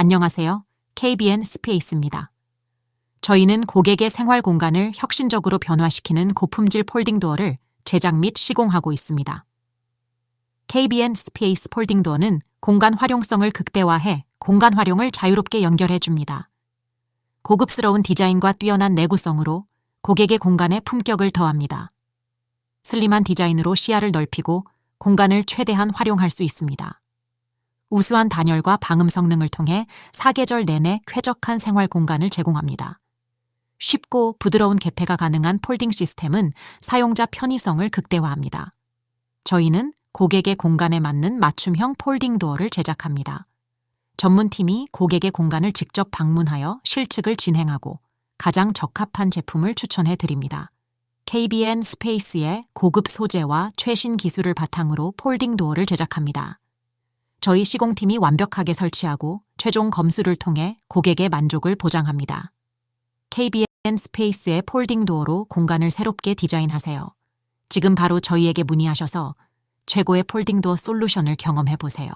안녕하세요. KBN 스페이스입니다. 저희는 고객의 생활 공간을 혁신적으로 변화시키는 고품질 폴딩 도어를 제작 및 시공하고 있습니다. KBN 스페이스 폴딩 도어는 공간 활용성을 극대화해 공간 활용을 자유롭게 연결해 줍니다. 고급스러운 디자인과 뛰어난 내구성으로 고객의 공간에 품격을 더합니다. 슬림한 디자인으로 시야를 넓히고 공간을 최대한 활용할 수 있습니다. 우수한 단열과 방음 성능을 통해 사계절 내내 쾌적한 생활 공간을 제공합니다. 쉽고 부드러운 개폐가 가능한 폴딩 시스템은 사용자 편의성을 극대화합니다. 저희는 고객의 공간에 맞는 맞춤형 폴딩 도어를 제작합니다. 전문팀이 고객의 공간을 직접 방문하여 실측을 진행하고 가장 적합한 제품을 추천해 드립니다. KBN 스페이스의 고급 소재와 최신 기술을 바탕으로 폴딩 도어를 제작합니다. 저희 시공팀이 완벽하게 설치하고 최종 검수를 통해 고객의 만족을 보장합니다. KBN 스페이스의 폴딩 도어로 공간을 새롭게 디자인하세요. 지금 바로 저희에게 문의하셔서 최고의 폴딩 도어 솔루션을 경험해 보세요.